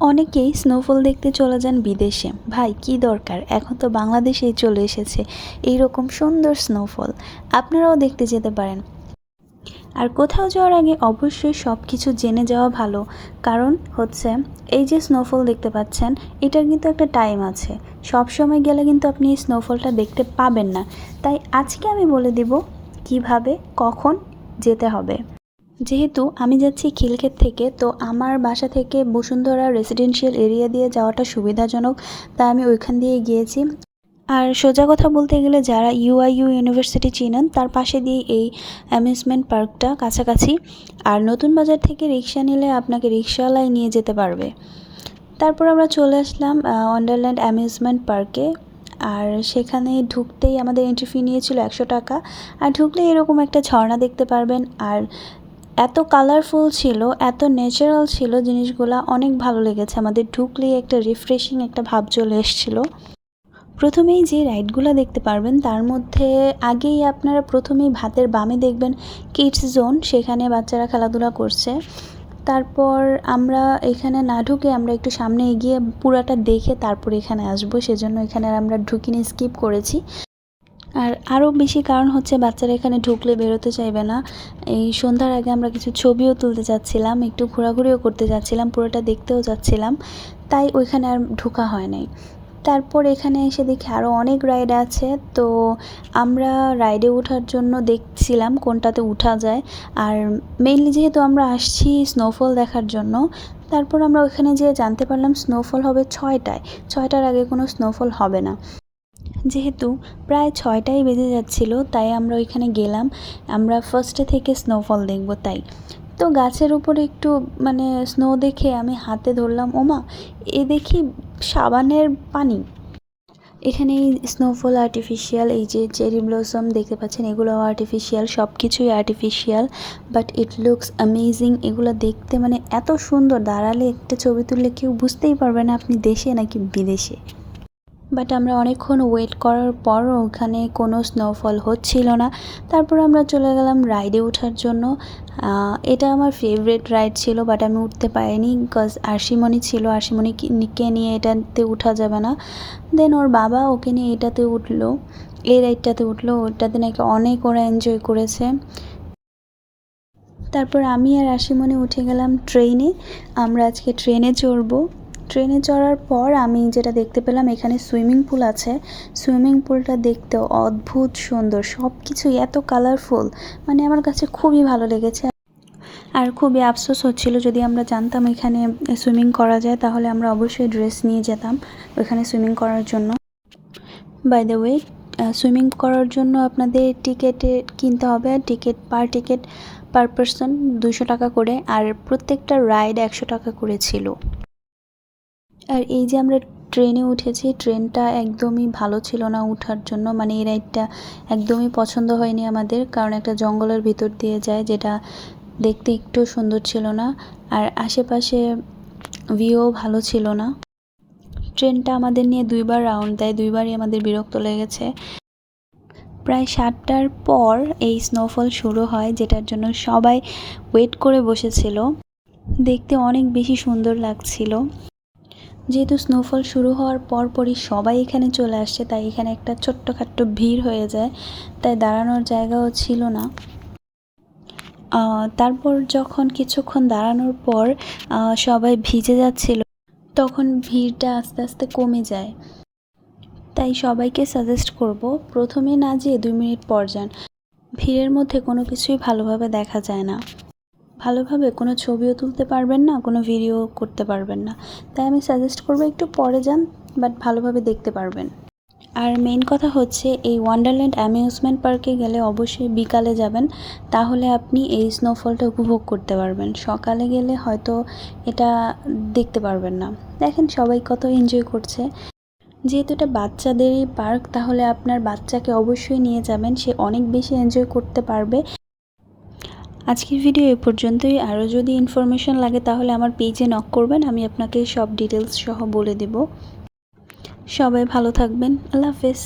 অনেকেই স্নোফল দেখতে চলে যান বিদেশে। ভাই, কি দরকার? এখন তো বাংলাদেশেই চলে এসেছে এই রকম সুন্দর স্নোফল আপনারাও দেখতে যেতে পারেন। আর কোথাও যাওয়ার আগে অবশ্যই সব কিছু জেনে যাওয়া ভালো। কারণ হচ্ছে, এই যে স্নোফল দেখতে পাচ্ছেন, এটার কিন্তু একটা টাইম আছে। সব সময় গেলে কিন্তু আপনি এই স্নোফলটা দেখতে পাবেন না। তাই আজকে আমি বলে দিব কীভাবে, কখন যেতে হবে। যেহেতু আমি যাচ্ছি খিলক্ষেত থেকে, তো আমার বাসা থেকে বসুন্ধরা রেসিডেন্সিয়াল এরিয়া দিয়ে যাওয়াটা সুবিধাজনক, তাই আমি ওইখান দিয়ে গিয়েছি। আর সোজা কথা বলতে গেলে যারা ইউআইইউ ইউনিভার্সিটি চিনেন, তার পাশে দিয়ে এই অ্যামিউজমেন্ট পার্কটা কাছাকাছি। আর নতুন বাজার থেকে রিক্সা নিলে আপনাকে রিক্সাওয়ালায় নিয়ে যেতে পারবে। তারপর আমরা চলে আসলাম ওয়ান্ডারল্যান্ড অ্যামিউজমেন্ট পার্কে আর সেখানে ঢুকতেই আমাদের এন্ট্রি ফি নিয়েছিল একশো টাকা। আর ঢুকলে এরকম একটা ঝর্ণা দেখতে পারবেন। আর এত কালারফুল ছিল, এত ন্যাচারাল ছিল জিনিসগুলো, অনেক ভালো লেগেছে। আমাদের ঢুকলেই একটা রিফ্রেশিং একটা ভাব চলে এসেছিল। প্রথমেই যে রাইডগুলো দেখতে পারবেন, তার মধ্যে আগেই আপনারা প্রথমেই ভাতের বামে দেখবেন কিডস জোন সেখানে বাচ্চারা খেলাধুলা করছে। তারপর আমরা এখানে না ঢুকে আমরা একটু সামনে এগিয়ে পুরাটা দেখে তারপর এখানে আসব, সেজন্য এখানে আমরা ঢুকিনি স্কিপ করেছি। আর আরও বেশি কারণ হচ্ছে বাচ্চারা এখানে ঢুকলে বেরোতে চাইবে না। এই সন্ধ্যার আগে আমরা কিছু ছবিও তুলতে যাচ্ছিলাম, একটু ঘোরাঘুরিও করতে যাচ্ছিলাম, পুরোটা দেখতেও যাচ্ছিলাম, তাই ওইখানে আর ঢোকা হয় নাই। তারপর এখানে এসে দেখি আরও অনেক রাইড আছে, তো আমরা রাইডে ওঠার জন্য দেখছিলাম কোনটাতে উঠা যায়। আর মেইনলি যেহেতু আমরা আসছি স্নোফল দেখার জন্য, তারপর আমরা ওখানে যেয়ে জানতে পারলাম স্নোফল হবে ছয়টায়। ছয়টার আগে কোনো স্নোফল হবে না। যেহেতু প্রায় ছয়টাই বেজে যাচ্ছিল, তাই আমরা ওইখানে গেলাম। আমরা ফার্স্টে থেকে স্নোফল দেখব, তাই। তো গাছের উপরে একটু মানে স্নো দেখে আমি হাতে ধরলাম, ওমা, এ দেখি সাবানের পানি। এখানে এই স্নোফল আর্টিফিশিয়াল এই যে চেরি ব্লসম দেখতে পাচ্ছেন এগুলোও আর্টিফিশিয়াল সব কিছুই artificial but it looks amazing এগুলো দেখতে মানে এত সুন্দর, দাঁড়ালে একটা ছবি তুললে কেউ বুঝতেই পারবে না আপনি দেশে নাকি বিদেশে। বাট আমরা অনেকক্ষণ ওয়েট করার পর ওখানে কোনো স্নোফল হচ্ছিল না। তারপর আমরা চলে গেলাম রাইডে ওঠার জন্য। এটা আমার ফেভারেট রাইড ছিল বাট আমি উঠতে পারিনি বিকজ আশিমণি ছিল। আরশিমণিকে নিয়ে এটাতে উঠা যাবে না। দেন ওর বাবা ওকে নিয়ে এটাতে উঠল। এই রাইডটাতে উঠল। ওটাতে নাকি অনেক ওরা এনজয় করেছে। তারপর আমি আর আশিমণি উঠে গেলাম ট্রেনে আমরা আজকে ট্রেনে চড়বো। ট্রেনে চড়ার পর আমি যেটা দেখতে পেলাম, এখানে সুইমিং পুল আছে। সুইমিং পুলটা দেখতে অদ্ভুত সুন্দর সব কিছুই এত কালারফুল মানে আমার কাছে খুবই ভালো লেগেছে। আর খুবই আফসোস হচ্ছিল যদি আমরা জানতাম এখানে সুইমিং করা যায়, তাহলে আমরা অবশ্যই ড্রেস নিয়ে যেতাম ওইখানে সুইমিং করার জন্য। বাই দ্য ওয়ে সুইমিং করার জন্য আপনাদের টিকেটে কিনতে হবে, ticket per ticket per person দুশো টাকা করে, আর প্রত্যেকটা রাইড একশো টাকা করে ছিল। আর এই যে আমরা ট্রেনে উঠেছি, ট্রেনটা একদমই ভালো ছিল না উঠার জন্য। মানে এই রাইডটা একদমই পছন্দ হয়নি আমাদের, কারণ একটা জঙ্গলের ভিতর দিয়ে যায়, যেটা দেখতে একটু সুন্দর ছিল না। আর আশেপাশে ভিউ ভালো ছিল না। ট্রেনটা আমাদের নিয়ে দুইবার রাউন্ড দেয়, দুইবারই আমাদের বিরক্ত লেগেছে। প্রায় সাতটার পর এই স্নোফল শুরু হয়, যেটার জন্য সবাই ওয়েট করে বসেছিল। দেখতে অনেক বেশি সুন্দর লাগছিল। যেহেতু স্নোফল শুরু হওয়ার পরপরই সবাই এখানে চলে আসছে, তাই এখানে একটা ছোট্টখাট্ট ভিড় হয়ে যায়, তাই দাঁড়ানোর জায়গাও ছিল না। তারপর যখন কিছুক্ষণ দাঁড়ানোর পর সবাই ভিজে যাচ্ছিল, তখন ভিড়টা আস্তে আস্তে কমে যায়। তাই সবাইকে সাজেস্ট করব, প্রথমে না যেয়ে দুই মিনিট পর যান। ভিড়ের মধ্যে কোনো কিছুই ভালোভাবে দেখা যায় না। ভালোভাবে কোনো ছবিও তুলতে পারবেন না, কোনো ভিডিও করতে পারবেন না। তাই আমি সাজেস্ট করব একটু পরে যান বাট ভালোভাবে দেখতে পারবেন। আর মেইন কথা হচ্ছে, এই ওয়ান্ডারল্যান্ড অ্যামিউজমেন্ট পার্কে গেলে অবশ্যই বিকালে যাবেন, তাহলে আপনি এই স্নোফলটা উপভোগ করতে পারবেন। সকালে গেলে হয়তো এটা দেখতে পারবেন না। দেখেন সবাই কত এনজয় করছে। যেহেতু এটা বাচ্চাদেরই পার্ক তাহলে আপনার বাচ্চাকে অবশ্যই নিয়ে যাবেন, সে অনেক বেশি এনজয় করতে পারবে। আজকের ভিডিও এ পর্যন্তই। আরও যদি ইনফরমেশান লাগে তাহলে আমার পেজে নক করবেন, আমি আপনাকে সব ডিটেলস সহ বলে দেব। সবাই ভালো থাকবেন। আল্লাহ হাফেজ।